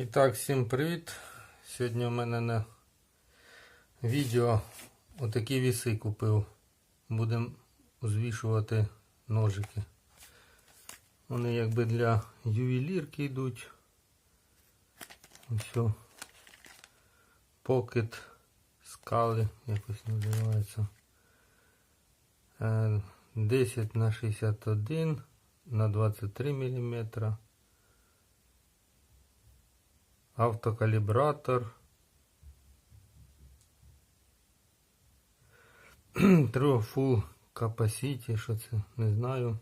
І так, всім привіт! Сьогодні у мене на відео отакі віси купив. Будемо звішувати ножики. Вони якби для ювелірки йдуть. Ось. Покет скали якось називається. Е, 10 на 61 на 23 мм. Автокалібратор. True Full Capacity, що це, не знаю.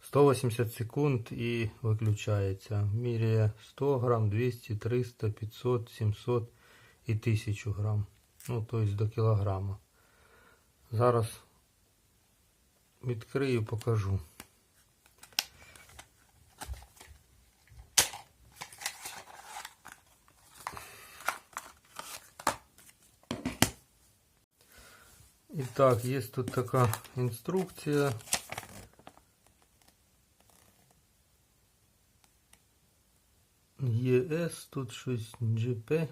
180 секунд і виключається. Міряє 100 грам, 200, 300, 500, 700 і 1000 грам. Ну, тобто до кілограма. Зараз відкрию, покажу. Итак, есть тут такая инструкция. ЕС, тут щось GP,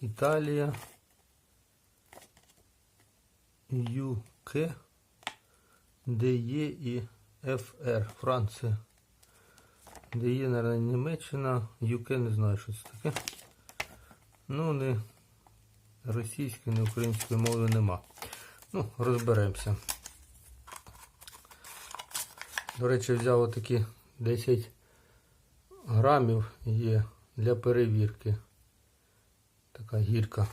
Італія, UK, ДЕ і ФР, Франція. ДЕ, наверное, Німеччина, UK не знаю, що це таке. Ну, не російської, не української мови нема. Ну, розберемося. До речі, взяв отакі 10 грамів є для перевірки. Така гірка.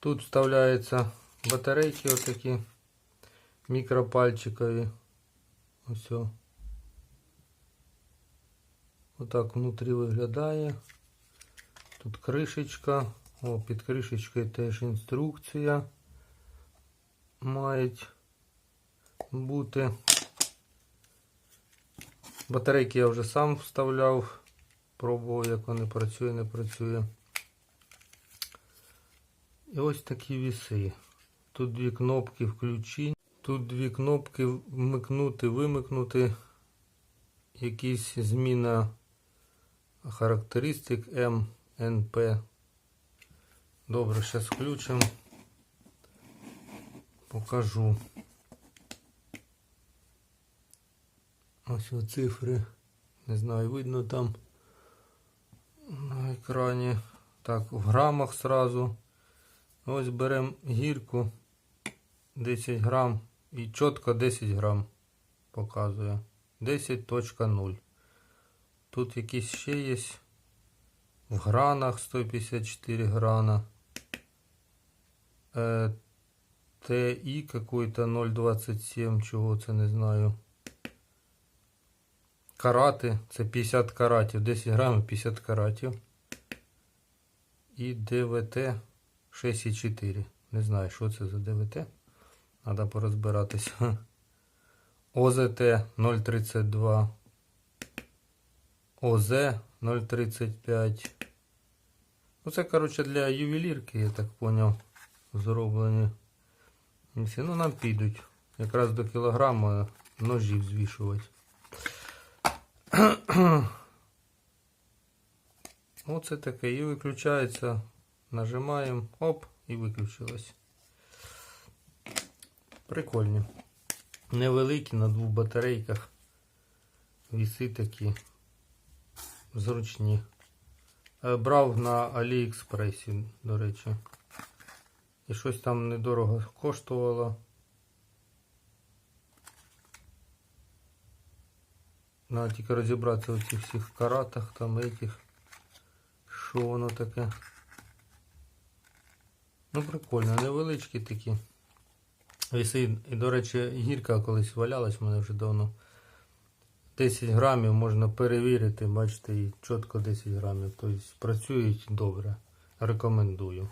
Тут вставляються батарейки отакі мікропальчикові. Ось. Отак внутрі виглядає. Тут кришечка. О, під кришечкою теж інструкція мають бути. Батарейки я вже сам вставляв, пробував, як вони працює, не працює. І ось такі віси. Тут дві кнопки включіння, тут дві кнопки вмикнути, вимикнути. Якісь зміна характеристик М, НП. Добре, зараз включимо. Покажу. Ось цифри. Не знаю, видно там на екрані. Так, в грамах сразу. Ось беремо гірку 10 грам і чітко 10 грам показує. 10.0. Тут якісь ще є. В гранах 154 грана. ТІ какой-то 0.27, чого це не знаю. Карати, це 50 каратів, 10 грамів 50 каратів. І ДВТ 6,4. Не знаю, що це за ДВТ. Треба порозбиратися. ОЗТ 0,32. ОЗ 0,35. Ну це, коротше, для ювелірки, я так поняв, зроблені. Ну нам підуть. Якраз до кілограма ножів звішувати. Оце таке. І виключається. Нажимаємо, оп, і виключилось. Прикольні. Невеликі на двох батарейках. Віси такі зручні. Е, Брав на Аліекспресі, до речі. І щось там недорого коштувало. Надо тільки розібратися у цих всіх каратах, там этих. Що воно таке? Ну, прикольно, невеличкі такі. Віси, і, до речі, гірка колись валялась в мене вже давно. 10 грамів можна перевірити, бачите, і чітко 10 грамів. Тобто працюють добре. Рекомендую.